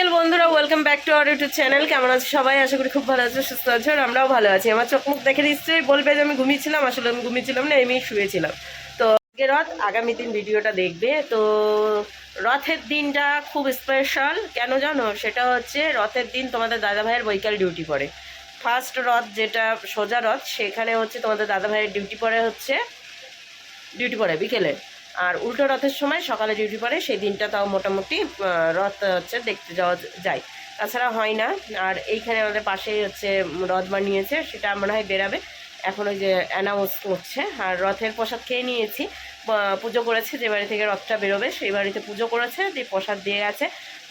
বিকেল বন্ধুরা welcome back to our YouTube channel কেমন আছে সবাই? আশা করি খুব ভালো আছে, সুস্থ আছে, আর আমরাও ভালো আছি। আমার চোখ মুখ দেখে নিশ্চয়ই বলবে যে আমি ঘুমিয়েছিলাম। আসলে আমি ঘুমিয়েছিলাম না এমনি শুয়েছিলাম। তো আজকে রথ, আগামী দিন ভিডিওটা দেখবে। তো রথের দিনটা খুব স্পেশাল কেন জানো? সেটা হচ্ছে রথের দিন তোমাদের দাদা ভাইয়ের বৈকাল ডিউটি পড়ে। ফার্স্ট রথ যেটা, সোজা রথ, সেখানে হচ্ছে তোমাদের দাদা ভাইয়ের ডিউটি পড়ে হচ্ছে ডিউটি পড়ে বিকেলে। আর উল্টো রথের সময় সকালে ডিউটি পড়ে সেই দিনটা তাও মোটামুটি রথ হচ্ছে দেখতে যাওয়া যায়। তাছাড়া হয় না। আর এইখানে আমাদের পাশেই হচ্ছে রথ বানিয়েছে, সেটা মনে হয় বেরাবে। এখন ওই যে অ্যানাউন্স করছে। আর রথের প্রসাদ খেয়ে নিয়েছি। পুজো করেছে, যে বাড়ি থেকে রথটা বেরোবে, সেই বাড়িতে পুজো করেছে, দিয়ে প্রসাদ দিয়ে গেছে।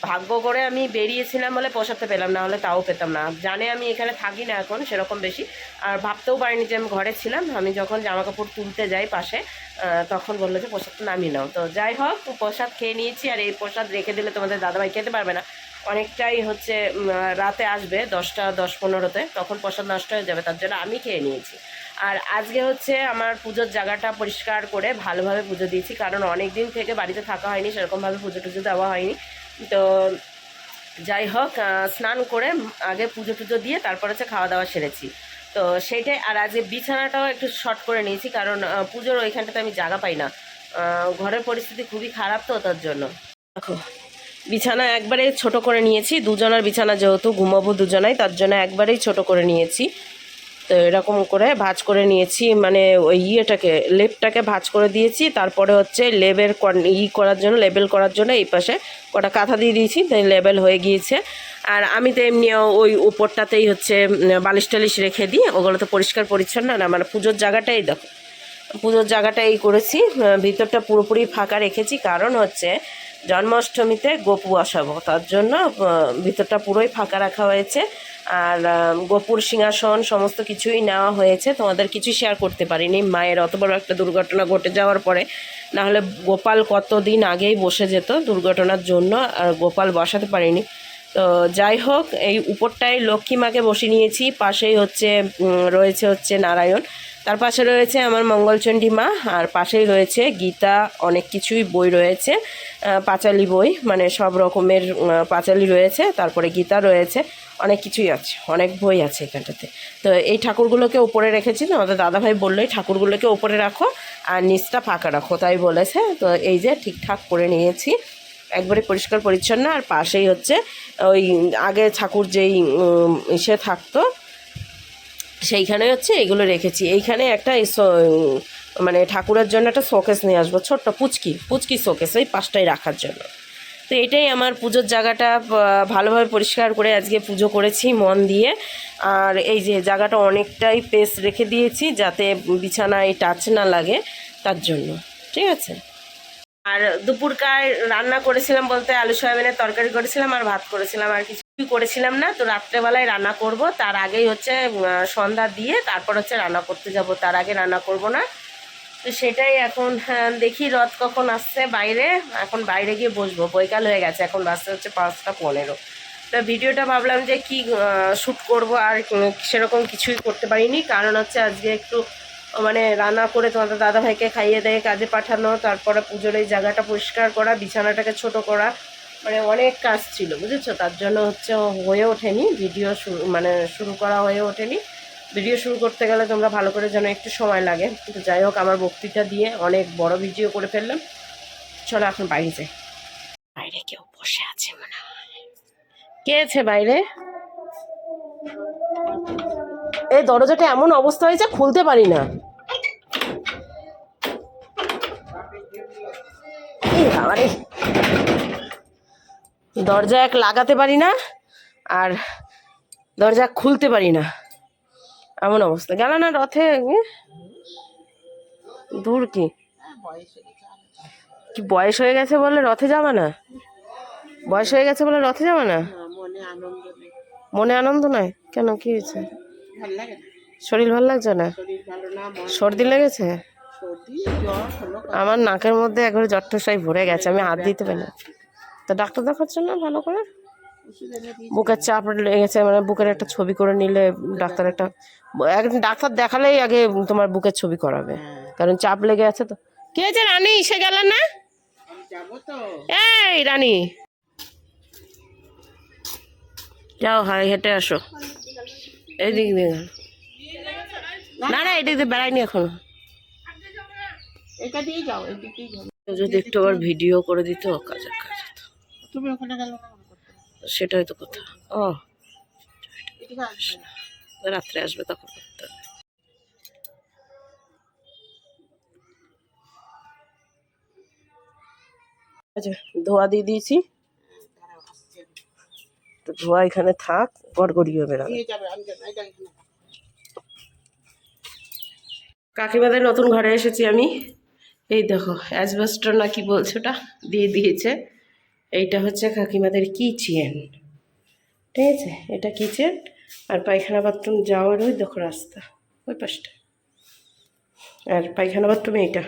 ভাগ্য করে আমি বেরিয়েছিলাম বলে প্রসাদটা পেলাম না হলে তাও পেতাম না। জানে আমি এখানে থাকি না এখন, সেরকম বেশি। আর ভাবতেও পারিনি যে আমি ঘরে ছিলাম। আমি যখন জামা কাপড় তুলতে যাই পাশে তখন বলল যে প্রসাদটা নামিয়ে নাও। তো যাই হোক প্রসাদ খেয়ে নিয়েছি, আর এই প্রসাদ রেখে দিলে তোমাদের দাদাভাই খেতে পারবে না। অনেকটাই হচ্ছে রাতে আসবে দশটা, দশ পনেরোতে, তখন প্রসাদ নষ্ট হয়ে যাবে, তার জন্য আমি খেয়ে নিয়েছি। আর আজকে হচ্ছে আমার পুজোর জায়গাটা পরিষ্কার করে ভালোভাবে পুজো দিয়েছি, কারণ অনেক দিন থেকে বাড়িতে থাকা হয়নি, সেরকমভাবে পুজো টুজো দেওয়া হয়নি। তো যাই হোক স্নান করে আগে পুজো টুজো দিয়ে তারপর হচ্ছে খাওয়া দাওয়া সেরেছি। তো সেইটাই আর আজকে বিছানাটাও একটু শর্ট করে নিয়েছি, কারণ পুজোর ওইখানটাতে আমি জায়গা পাই না। ঘরের পরিস্থিতি খুবই খারাপ তো তার জন্য। দেখো, বিছানা একবারে ছোট করে নিয়েছি, দুজনের বিছানা যেহেতু ঘুমাবো দুজনাই, তার জন্য একবারেই ছোট করে নিয়েছি। তো এরকম করে ভাঁজ করে নিয়েছি মানে ওই ইয়েটাকে, লেপটাকে ভাঁজ করে দিয়েছি, তারপরে হচ্ছে লেবেল ই করার জন্য, লেবেল করার জন্য এই পাশে কটা কাঁথা দিয়ে দিয়েছি, তাই লেবেল হয়ে গিয়েছে। আর আমি তো এমনি ওই উপরটাতেই হচ্ছে বালিশ টালিশ রেখে দিই, ওগুলো তো পরিষ্কার পরিচ্ছন্ন না মানে পুজোর জায়গাটাই দেখো। পুজোর জায়গাটা এই করেছি ভিতরটা পুরোপুরি ফাঁকা রেখেছি, কারণ হচ্ছে জন্মাষ্টমীতে গোপু বসাবো। তার জন্য ভিতরটা পুরোই ফাঁকা রাখা হয়েছে। আর গোপুর সিংহাসন সমস্ত কিছুই নেওয়া হয়েছে। তোমাদের কিছুই শেয়ার করতে পারিনি। মায়ের অত বড় একটা দুর্ঘটনা ঘটে যাওয়ার পরে। নাহলে গোপাল কতদিন আগেই বসে যেত দুর্ঘটনার জন্য, আর গোপাল বসাতে পারিনি। তো যাই হোক, এই উপরটায় লক্ষ্মী মাকে বসে নিয়েছি। পাশেই হচ্ছে রয়েছে হচ্ছে নারায়ণ। তার পাশে রয়েছে আমার মঙ্গলচণ্ডী মা, আর পাশেই রয়েছে গীতা, অনেক কিছুই বই রয়েছে পাঁচালি বই মানে সব রকমের পাঁচালি রয়েছে, তারপরে গীতা রয়েছে, অনেক কিছুই আছে, অনেক বই আছে এখানটাতে। তো এই ঠাকুরগুলোকে উপরে রেখেছি তো আমাদের দাদাভাই বলল, এই ঠাকুরগুলোকে উপরে রাখো আর নিচটা ফাঁকা রাখো, তাই বলেছে। তো এই যে ঠিকঠাক করে নিয়েছি, একবারে পরিষ্কার পরিচ্ছন্ন, আর পাশেই হচ্ছে ওই আগে ঠাকুর যেই ইসে থাকতো সেইখানে হচ্ছে এগুলো রেখেছি। এইখানে একটা মানে ঠাকুরের জন্য একটা শোকেস নিয়ে আসব, ছোট্ট পুচকি পুচকি শোকেস ওই পাশটায় রাখার জন্য। তো এটাই আমার পুজোর জায়গাটা ভালোভাবে পরিষ্কার করে আজকে পুজো করেছি মন দিয়ে। আর এই যে জায়গাটা অনেকটাই পেস রেখে দিয়েছি যাতে বিছানায় টাচ না লাগে তার জন্য। ঠিক আছে? আর দুপুরকার রান্না করেছিলাম বলতে আলু সয়াবিনের তরকারি করেছিলাম আর ভাত করেছিলাম আর কিছুই করেছিলাম না তো রাত্রেবেলায় রান্না করব। তার আগেই হচ্ছে সন্ধ্যা দিয়ে তারপর হচ্ছে রান্না করতে যাব। তার আগে রান্না করব না। তো সেটাই এখন হ্যাঁ, দেখি রথ কখন আসছে বাইরে। এখন বাইরে গিয়ে বসবো। বৈকাল হয়ে গেছে এখন বাসতে হচ্ছে পাঁচটা পনেরো। তো ভিডিওটা ভাবলাম যে কি শ্যুট করব আর সেরকম কিছুই করতে পারিনি। কারণ হচ্ছে আজকে একটু মানে রান্না করে তোমাদের দাদাভাইকে খাইয়ে দেয় কাজে পাঠানো তারপরে পুজোর এই জায়গাটা পরিষ্কার করা বিছানাটাকে ছোট করা মানে অনেক কাজ ছিল, বুঝেছ? তার জন্য হচ্ছে হয়ে ওঠেনি ভিডিও শুরু মানে শুরু করা হয়ে ওঠেনি। ভিডিও শুরু করতে গেলে তোমরা ভালো করে যেন একটু সময় লাগে। কিন্তু যাই হোক, আমার বক্তৃতা দিয়ে অনেক বড় ভিডিও করে ফেললাম। চলো এখন বাইরে যাই। বাইরে কেউ বসে আছে মনে হয়। কে আছে বাইরে? এই দরজাটা এমন অবস্থা হয়েছে, খুলতে পারি না। এই। দরজা এক লাগাতে পারি না আর দরজা খুলতে পারি না। এমন অবস্থা। গেল না রথে? দূর কি? কি বয়স হয়ে গেছে বলে রথে যাবে না? বয়স হয়ে গেছে বলে রথে যাবে না? মনে আনন্দ নয়? কেন? কি হয়েছে? শরীর ভালো লাগছে না? সর্দি লেগেছে? আমার নাকের মধ্যে একবারে জট্টসাই ভরে গেছে। আমি হাত দিতে পারি না। তো ডাক্তার দেখাচ্ছ না ভালো করে? বুকের চাপ লেগেছে মানে বুকের একটা ছবি করে নিলে ডাক্তার একটা একদিন ডাক্তার দেখালেই আগে তোমার বুকের ছবি করাবে। কারণ চাপ লেগে আছে তো। কে আছে রানী এসে গেল না? এই রানী। যাও হাই হেঁটে আসো। এইদিক দিয়ে গেল। না না এদিক দিয়ে বেড়াইনি এখনও। যদি একটু আবার ভিডিও করে দিত কাজের কাজ। হতো। তুমি ওখানে গেল না সেটাই তো কথা। ও। রাত্রে আসবে তখন করতে হবে। আচ্ছা ধোয়া দিয়ে দিয়েছি। তো ধোয়া এখানে থাক গড়গড়িয়ে বেড়াবে। কাকিমাদের নতুন ঘরে এসেছি আমি। এই দেখো অ্যাজবেস্টার না কি বলছে ওটা? দিয়ে দিয়েছে। এইটা হচ্ছে কাকিমাদের কিচেন। ঠিক আছে? এটা কিচেন আর পায়খানা বাথরুম যাওয়ার ওই দেখো রাস্তা, ওই পাশটা। আর পায়খানা বাথরুম এইটা,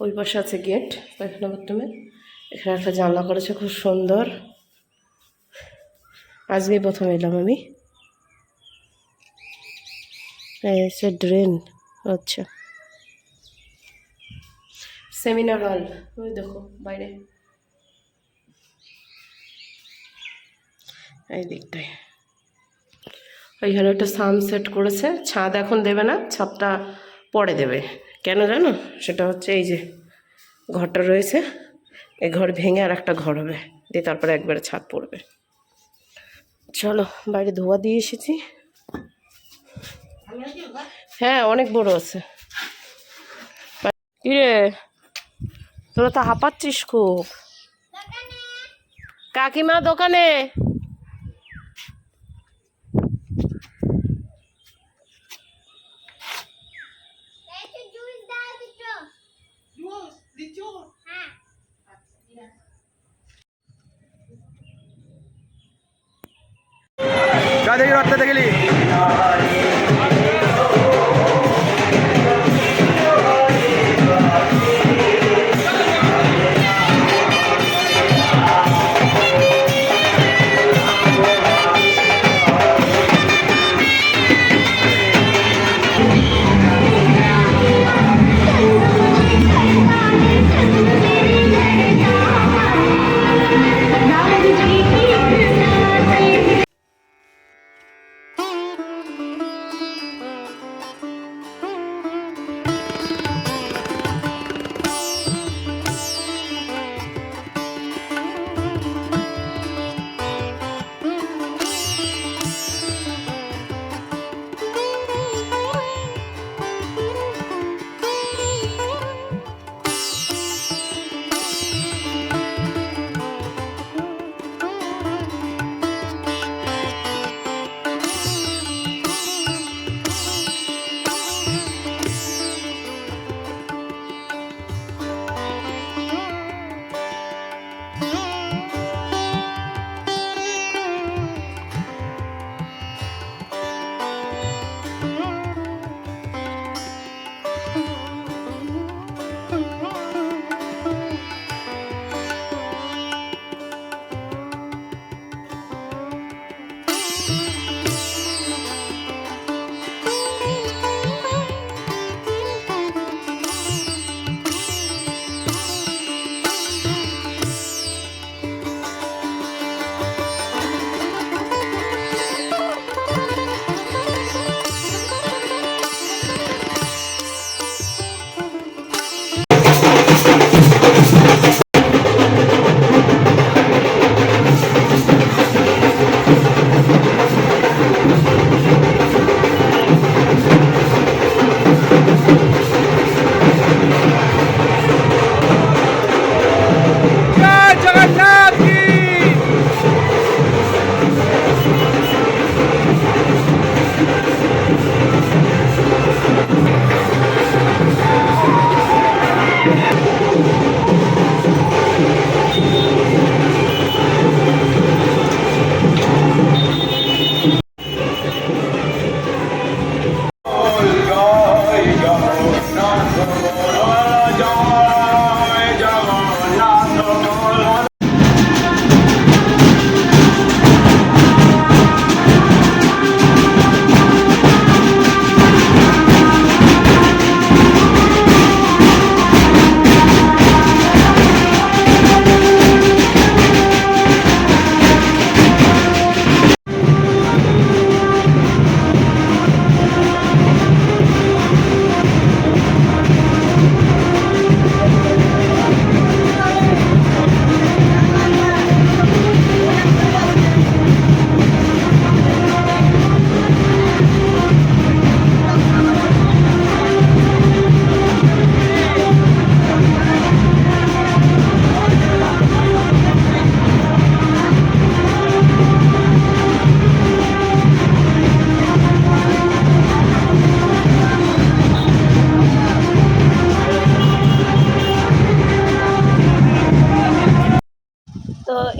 ওই পাশে আছে গেট, পায়খানা বাথরুমে। এখানে একটা জানলা করেছে, খুব সুন্দর। আজকেই প্রথম এলাম আমি। হচ্ছে ড্রেন আচ্ছা। সেমিনার হল, ওই দেখো, বাইরে। এই দিকটায়। ওইখানে একটা সানসেট করেছে, ছাদ এখন দেবে না, ছাদটা পরে দেবে। কেন জানো? সেটা হচ্ছে এই যে ঘরটা রয়েছে এই ঘর ভেঙে আর একটা ঘর হবে, দিয়ে তারপরে একবারে ছাদ পড়বে। চলো, বাইরে ধোয়া দিয়ে এসেছি। হ্যাঁ অনেক বড় আছে। কিরে? তোরা তো হাঁপাচ্ছিস খুব। কাকিমা দোকানে? যা দেখি রাস্তা দেখলি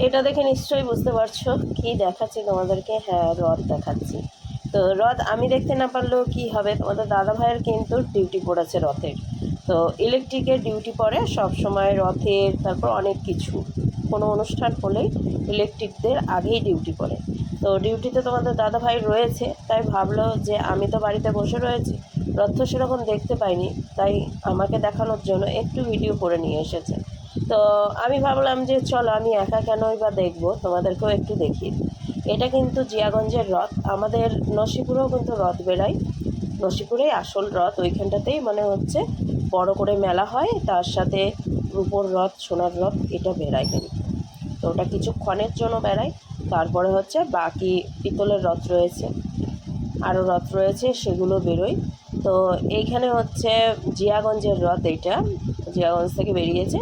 এটা দেখে নিশ্চয়ই বুঝতে পারছ কি দেখাচ্ছি তোমাদেরকে। হ্যাঁ রথ দেখাচ্ছি। তো রথ আমি দেখতে না পারলেও কি হবে? তোমাদের দাদা ভাইয়ের কিন্তু ডিউটি পড়েছে রথের। তো ইলেকট্রিকের ডিউটি পড়ে সব সময় রথের তারপর অনেক কিছু। কোনো অনুষ্ঠান হলেই ইলেকট্রিকদের আগেই ডিউটি পড়ে। তো ডিউটিতে তোমাদের দাদা ভাই রয়েছে, তাই ভাবলো যে আমি তো বাড়িতে বসে রয়েছি, রথ সেরকম দেখতে পাইনি, তাই আমাকে দেখানোর জন্য একটু ভিডিও করে নিয়ে এসেছে। তো আমি ভাবলাম যে চলো আমি একা কেনই বা দেখব? তোমাদেরকেও একটু দেখি। এটা কিন্তু জিয়াগঞ্জের রথ। আমাদের নসিপুরেও কিন্তু রথ বেড়ায় নসিপুরেই আসল রথ ওইখানটাতেই মানে হচ্ছে বড় করে মেলা হয়। তার সাথে রূপোর রথ, সোনার রথ, এটা বেড়ায় কিন্তু। তো ওটা কিছুক্ষণের জন্য বেড়ায় তারপরে হচ্ছে বাকি পিতলের রথ রয়েছে। আরও রথ রয়েছে, সেগুলো বেরোয়। তো এইখানে হচ্ছে জিয়াগঞ্জের রথ এইটা। জিয়াগঞ্জ থেকে বেরিয়েছে।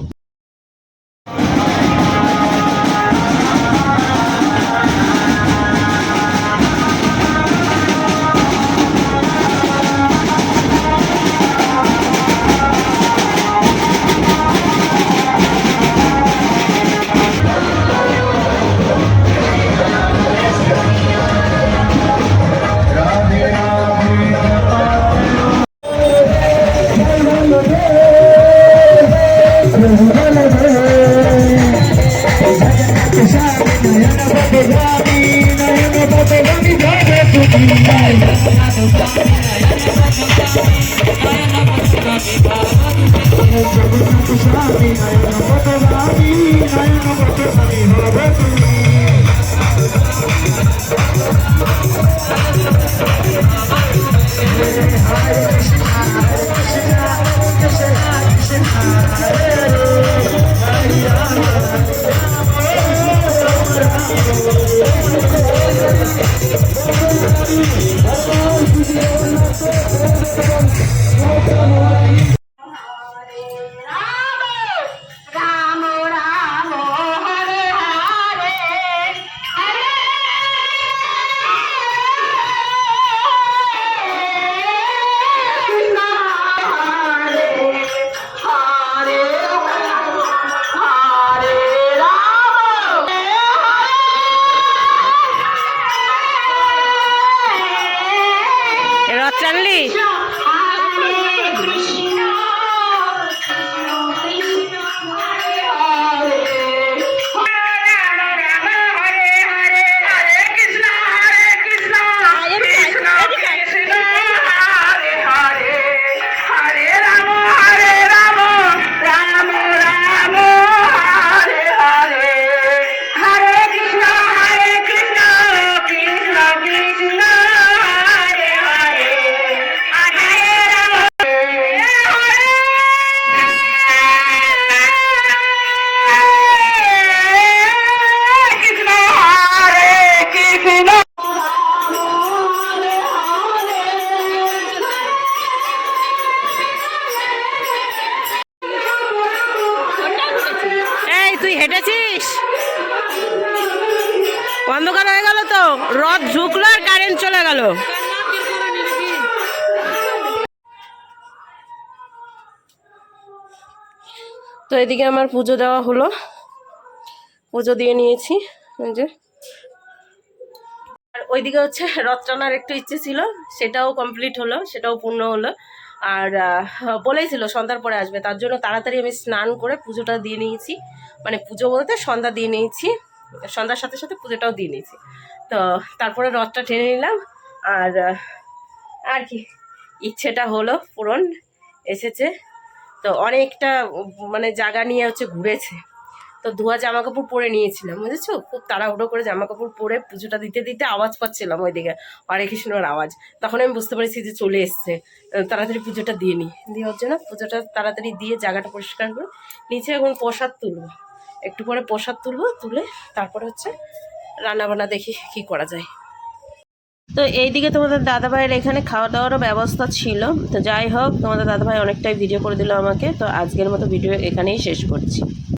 এদিকে আমার পুজো দেওয়া হলো। পুজো দিয়ে নিয়েছি যে। আর ওইদিকে হচ্ছে রথ টানার একটু ইচ্ছে ছিল সেটাও কমপ্লিট হলো সেটাও পূর্ণ হলো। আর আহ, বলেইছিল সন্ধ্যার পরে আসবে তার জন্য তাড়াতাড়ি আমি স্নান করে পুজোটা দিয়ে নিয়েছি। মানে পুজো বলতে সন্ধ্যা দিয়ে নিয়েছি সন্ধ্যার সাথে সাথে পুজোটাও দিয়ে নিয়েছি। তো তারপরে রথটা টেনে নিলাম আর আর কি ইচ্ছেটা হলো পূরণ এসেছে। তো অনেকটা মানে জায়গা নিয়ে হচ্ছে ঘুরেছে। তো ধোয়া জামা কাপড় পরে নিয়েছিলাম, বুঝেছ? খুব তাড়াহুড়ো করে জামা কাপড় পরে পুজোটা দিতে দিতে আওয়াজ পাচ্ছিলাম ওইদিকে, হরে কৃষ্ণর আওয়াজ। তখন আমি বুঝতে পেরেছি যে চলে এসছে। তাড়াতাড়ি পুজোটা দিয়ে নিই। হচ্ছে না, পুজোটা তাড়াতাড়ি দিয়ে জায়গাটা পরিষ্কার করে নিচে এখন প্রসাদ তুলবো। একটু পরে প্রসাদ তুলবো, তুলে তারপরে হচ্ছে রান্নাবান্না দেখি কি করা যায়। তো এইদিকে তোমাদের দাদাভাইয়ের এখানে খাওয়া দাওয়ারও ব্যবস্থা ছিল। তো যাই হোক, তোমাদের দাদাভাই অনেকটাই ভিডিও করে দিল আমাকে। তো আজকের মতো ভিডিও এখানেই শেষ করছি।